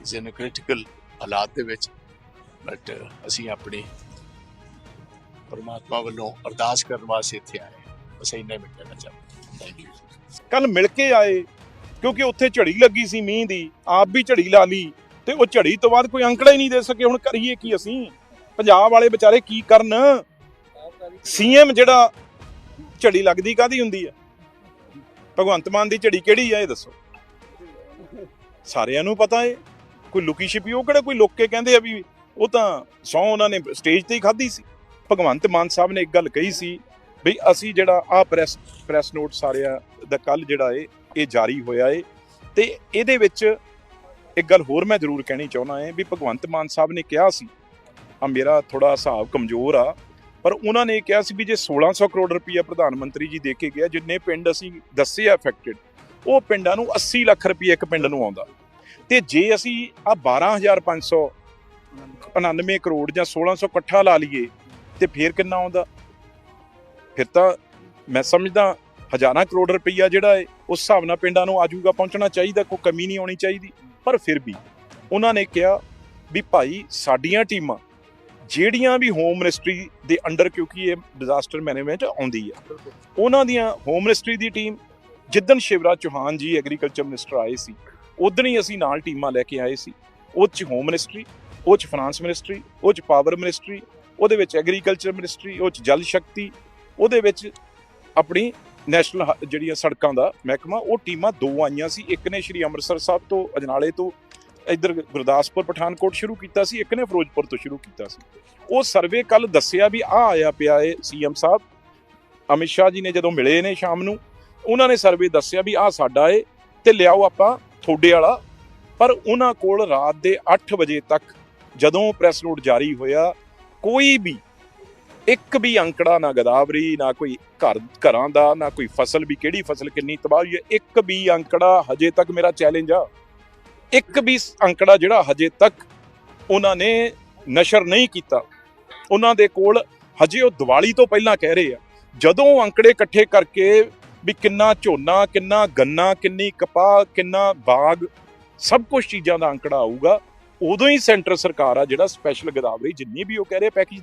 Speaker 4: ਇਸ ਇਨ ਕ੍ਰਿਟੀਕਲ ਹਾਲਾਤ ਦੇ ਵਿੱਚ ਬਟ ਅਸੀਂ ਆਪਣੀ ਪਰਮਾਤਮਾ ਵੱਲੋਂ ਅਰਦਾਸ ਕਰਨ ਵਾਸਤੇ ਇੱਥੇ ਆਏ ਬਸ ਇੰਨਾ ਹੀ ਮੈਂ ਚਾਹੁੰਦਾ ਥੈਂਕ ਯੂ
Speaker 5: ਕੱਲ ਮਿਲ ਕੇ ਆਏ, ਕਿਉਂਕਿ ਉੱਥੇ ਝੜੀ ਲੱਗੀ ਸੀ ਮੀਂਹ ਦੀ, ਆਪ ਵੀ ਝੜੀ ਲਾ ਲਈ, ਤੇ ਉਹ ਝੜੀ ਤੋਂ ਬਾਅਦ ਕੋਈ ਅੰਕੜਾ ਹੀ ਨਹੀਂ ਦੇ ਸਕੇ, ਹੁਣ ਕਰੀਏ ਕੀ ਅਸੀਂ? ਪੰਜਾਬ ਵਾਲੇ ਵਿਚਾਰੇ ਕੀ ਕਰਨ? ਸੀਐਮ ਜਿਹੜਾ ਝੜੀ ਲੱਗਦੀ ਕਾਦੀ ਹੁੰਦੀ ਆ? ਭਗਵੰਤ ਮਾਨ ਦੀ ਝੜੀ ਕਿਹੜੀ ਆ, ਇਹ ਦੱਸੋ। ਸਾਰਿਆਂ ਨੂੰ ਪਤਾ ਏ। ਕੋਈ ਲੁਕੀ ਛਿਪੀ, ਉਹ ਕਿਹੜਾ ਕੋਈ ਲੁੱਕ ਕੇ ਕਹਿੰਦੇ ਆ ਵੀ ਉਹ ਤਾਂ ਸੌ ਉਹਨਾਂ ਨੇ ਸਟੇਜ ਤੇ ਹੀ ਖਾਧੀ ਸੀ। ਭਗਵੰਤ ਮਾਨ ਸਾਹਿਬ ਨੇ ਇੱਕ ਗੱਲ ਕਹੀ ਸੀ ਵੀ ਅਸੀਂ ਜਿਹੜਾ ਆ ਪ੍ਰੈਸ ਪ੍ਰੈਸ ਨੋਟ ਸਾਰਿਆਂ ਦਾ ਕੱਲ ਜਿਹੜਾ ਏ, ਇਹ ਜਾਰੀ ਹੋਇਆ ਏ। ਤੇ ਇਹਦੇ ਵਿੱਚ ਇੱਕ ਗੱਲ ਹੋਰ ਮੈਂ ਜ਼ਰੂਰ ਕਹਿਣੀ ਚਾਹੁੰਦਾ ਏ ਵੀ ਭਗਵੰਤ ਮਾਨ ਸਾਹਿਬ ਨੇ ਕਿਹਾ ਸੀ ਆ ਮੇਰਾ ਥੋੜਾ ਹਿਸਾਬ ਕਮਜ਼ੋਰ ਆ, ਪਰ ਉਹਨਾਂ ਨੇ ਕਿਹਾ ਸੀ ਵੀ ਜੇ 1600 ਕਰੋੜ ਰੁਪਈਆ ਪ੍ਰਧਾਨ ਮੰਤਰੀ ਜੀ ਦੇ ਕੇ ਗਿਆ, ਜਿੰਨੇ ਪਿੰਡ ਅਸੀਂ ਦੱਸੇ ਆ ਅਫੈਕਟਡ ਉਹ ਪਿੰਡਾਂ ਨੂੰ 80 ਲੱਖ ਰੁਪਈਆ ਇੱਕ ਪਿੰਡ ਨੂੰ ਆਉਂਦਾ। ਤੇ ਜੇ ਅਸੀਂ ਆ 12599 ਕਰੋੜ ਜਾਂ 1600 ਇਕੱਠਾ ਲਾ ਲਈਏ, ਤੇ ਫੇਰ ਕਿੰਨਾ ਆਉਂਦਾ? ਫਿਰ ਤਾਂ ਮੈਂ ਸਮਝਦਾ ਹਜ਼ਾਰਾਂ ਕਰੋੜ ਰੁਪਈਆ ਜਿਹੜਾ ਹੈ ਉਸ ਹਿਸਾਬ ਨਾਲ ਪਿੰਡਾਂ ਨੂੰ ਆਜੂਗਾ ਪਹੁੰਚਣਾ ਚਾਹੀਦਾ, ਕੋਈ ਕਮੀ ਨਹੀਂ ਆਉਣੀ ਚਾਹੀਦੀ। ਪਰ ਫਿਰ ਵੀ ਉਹਨਾਂ ਨੇ ਕਿਹਾ ਵੀ ਭਾਈ ਸਾਡੀਆਂ ਟੀਮਾਂ ਜਿਹੜੀਆਂ ਵੀ ਹੋਮ ਮਿਨਿਸਟਰੀ ਦੇ ਅੰਡਰ, ਕਿਉਂਕਿ ਇਹ ਡਿਜ਼ਾਸਟਰ ਮੈਨੇਜਮੈਂਟ ਆਉਂਦੀ ਹੈ ਉਹਨਾਂ ਦੀਆਂ ਹੋਮ ਮਿਨਿਸਟਰੀ ਦੀ ਟੀਮ ਜਿੱਦਣ ਸ਼ਿਵਰਾਜ ਚੌਹਾਨ ਜੀ ਐਗਰੀਕਲਚਰ ਮਿਨਿਸਟਰ ਆਏ ਸੀ ਉਦੋਂ ਹੀ ਅਸੀਂ ਨਾਲ ਟੀਮਾਂ ਲੈ ਕੇ ਆਏ ਸੀ। ਉਹ 'ਚ ਹੋਮ ਮਿਨਿਸਟਰੀ ਉਹ 'ਚ ਫਾਈਨਾਂਸ ਮਿਨਿਸਟਰੀ ਉਹ 'ਚ ਪਾਵਰ ਮਿਨਿਸਟਰੀ ਉਹਦੇ ਵਿੱਚ ਐਗਰੀਕਲਚਰ ਮਿਨਿਸਟਰੀ ਉਹ 'ਚ ਜਲ ਸ਼ਕਤੀ, ਉਹਦੇ ਵਿੱਚ ਆਪਣੀ ਨੈਸ਼ਨਲ ਹ- ਜਿਹੜੀਆਂ ਸੜਕਾਂ ਦਾ ਮਹਿਕਮਾ, ਉਹ ਟੀਮਾਂ ਦੋ ਆਈਆਂ ਸੀ। ਇੱਕ ਨੇ ਸ਼੍ਰੀ ਅੰਮ੍ਰਿਤਸਰ ਸਾਹਿਬ ਤੋਂ, ਅਜਨਾਲੇ ਤੋਂ, ਇੱਧਰ ਗੁਰਦਾਸਪੁਰ, ਪਠਾਨਕੋਟ ਸ਼ੁਰੂ ਕੀਤਾ ਸੀ। ਇੱਕ ਨੇ ਫਿਰੋਜ਼ਪੁਰ ਤੋਂ ਸ਼ੁਰੂ ਕੀਤਾ ਸੀ। ਉਹ ਸਰਵੇ ਕੱਲ ਦੱਸਿਆ ਵੀ ਆ ਆਇਆ ਪਿਆ ਏ ਸੀਐਮ ਸਾਹਿਬ। ਅਮਿਤ ਸ਼ਾਹ ਜੀ ਨੇ ਜਦੋਂ ਮਿਲੇ ਨੇ ਸ਼ਾਮ ਨੂੰ, ਉਹਨਾਂ ਨੇ ਸਰਵੇ ਦੱਸਿਆ ਵੀ ਆ ਸਾਡਾ ਏ, ਤੇ ਲਿਆਓ ਆਪਾਂ ਤੁਹਾਡੇ ਵਾਲਾ। ਪਰ ਉਹਨਾਂ ਕੋਲ ਰਾਤ ਦੇ 8 ਵਜੇ ਤੱਕ ਜਦੋਂ ਪ੍ਰੈਸ ਨੋਟ ਜਾਰੀ ਹੋਇਆ, ਕੋਈ ਵੀ, ਇੱਕ ਵੀ ਅੰਕੜਾ ਨਾ ਗਦਾਵਰੀ, ਨਾ ਕੋਈ ਘਰ, ਘਰਾਂ ਦਾ, ਨਾ ਕੋਈ ਫਸਲ ਵੀ ਕਿਹੜੀ ਫਸਲ ਕਿੰਨੀ ਤਬਾਹ ਹੋਈ ਹੈ, ਇੱਕ ਵੀ ਅੰਕੜਾ ਹਜੇ ਤੱਕ ਮੇਰਾ ਚੈਲੰਜ ਆ। ਇੱਕ ਵੀ ਅੰਕੜਾ ਜਿਹੜਾ ਹਜੇ ਤੱਕ ਉਹਨਾਂ ਨੇ ਨਸ਼ਰ ਨਹੀਂ ਕੀਤਾ। ਉਹਨਾਂ ਦੇ ਕੋਲ ਹਜੇ ਉਹ ਦੀਵਾਲੀ ਤੋਂ ਪਹਿਲਾਂ ਕਹਿ ਰਹੇ ਆ। ਜਦੋਂ ਉਹ ਅੰਕੜੇ ਇਕੱਠੇ ਕਰਕੇ ਵੀ ਕਿੰਨਾ ਝੋਨਾ, ਕਿੰਨਾ ਗੰਨਾ, ਕਿੰਨੀ ਕਪਾਹ, ਕਿੰਨਾ ਬਾਗ, ਸਭ ਕੁਝ ਚੀਜ਼ਾਂ ਦਾ ਅੰਕੜਾ ਆਊਗਾ। ਉਦੋਂ ਹੀ ਸੈਂਟਰ ਸਰਕਾਰ ਆ ਜਿਹੜਾ ਸਪੈਸ਼ਲ ਗਦਾਵਰੀ ਜਿੰਨੀ ਵੀ ਉਹ ਕਹਿ ਰਹੇ ਪੈਕੇਜ